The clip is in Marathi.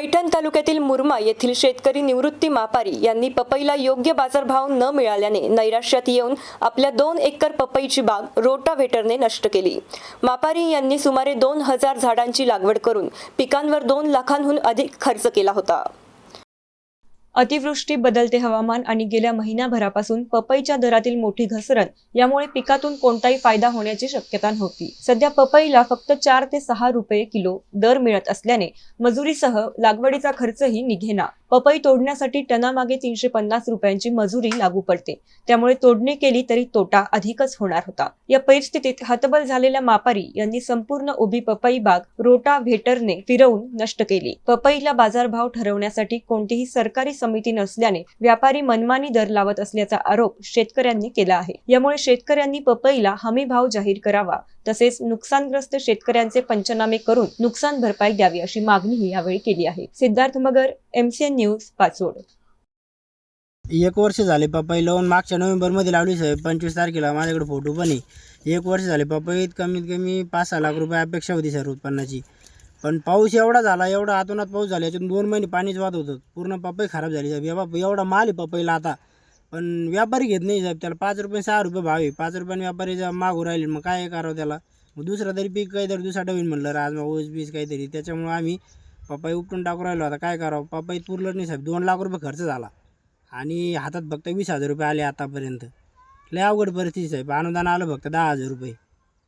पैठण तालुक्यातील मुरमा येथील शेतकरी निवृत्ती मापारी यांनी पपईला योग्य बाजारभाव न मिळाल्याने नैराश्यात येऊन आपल्या दोन एकर पपईची बाग रोटाव्हेटरने नष्ट केली. मापारी यांनी सुमारे दोन हजार झाडांची लागवड करून पिकांवर दोन लाखांहून अधिक खर्च केला होता. अतिवृष्टी बदलते हवामान आणि गेल्या महिनाभरापासून पपईच्या दरातील मोठी घसरण यामुळे पिकातून कोणताही फायदा होण्याची शक्यता नव्हती. सध्या पपईला फक्त चार ते सहा रुपये किलो दर मिळत असल्याने मजुरीसह लागवडीचा खर्चही निघेना. पपई तोडण्यासाठी टनामागे तीनशे पन्नास रुपयांची मजुरी लागू पडते. त्यामुळे तोडणी केली तरी तोटा अधिकच होणार होता. या परिस्थितीत हतबल झालेल्या मापारी यांनी संपूर्ण उभी पपई बाग रोटा व्हेटरने फिरवून नष्ट केली. पपईला बाजारभाव ठरवण्यासाठी कोणतीही सरकारी समिती नसल्याने व्यापारी मनमानी दर लावत असल्याचा आरोप शेतकऱ्यांनी केला आहे. यामुळे शेतकऱ्यांनी पपईला हमी भाव जाहीर करावा तसेच नुकसानग्रस्त शेतकऱ्यांचे पंचनामे करून नुकसान भरपाई द्यावी अशी मागणीही यावेळी केली आहे. Siddharth Magar MCN news Pachod. एक वर्ष झाले पपई लावून मागच्या नोव्हेंबरमध्ये लावली साहेब. पंचवीस तारखेला माझ्याकडे फोटो पण आहे. एक वर्ष झाले पपईत कमीत कमी पाच सहा लाख रुपये अपेक्षा होती सर उत्पन्नाची. पण पाऊस एवढा झाला एवढा आतोनात पाऊस झाला याच्यातून दोन महिने पाणीच वाहत होतं. पूर्ण पपई खराब झाली साहेब. एवढा एवढा माल आहे पपईला आता. पण व्यापारी घेत नाही साहेब त्याला. पाच रुपये सहा रुपये भाव आहे. पाच रुपयाने व्यापारी जर मागू राहिले. मग काय करावं त्याला? मग दुसरा तरी पीक काहीतरी दुसरा होईल म्हणलं. राजमा ऊस बीस काहीतरी. त्याच्यामुळे आम्ही पपई उपटून टाकू राहिलो. आता काय करावं? पपईत पुरलं नाही साहेब. दोन लाख रुपये खर्च झाला. आणि हातात फक्त वीस हजार रुपये आले आतापर्यंत. लय अवघड परिस्थिती साहेब. अनुदान आलं फक्त दहा हजार रुपये.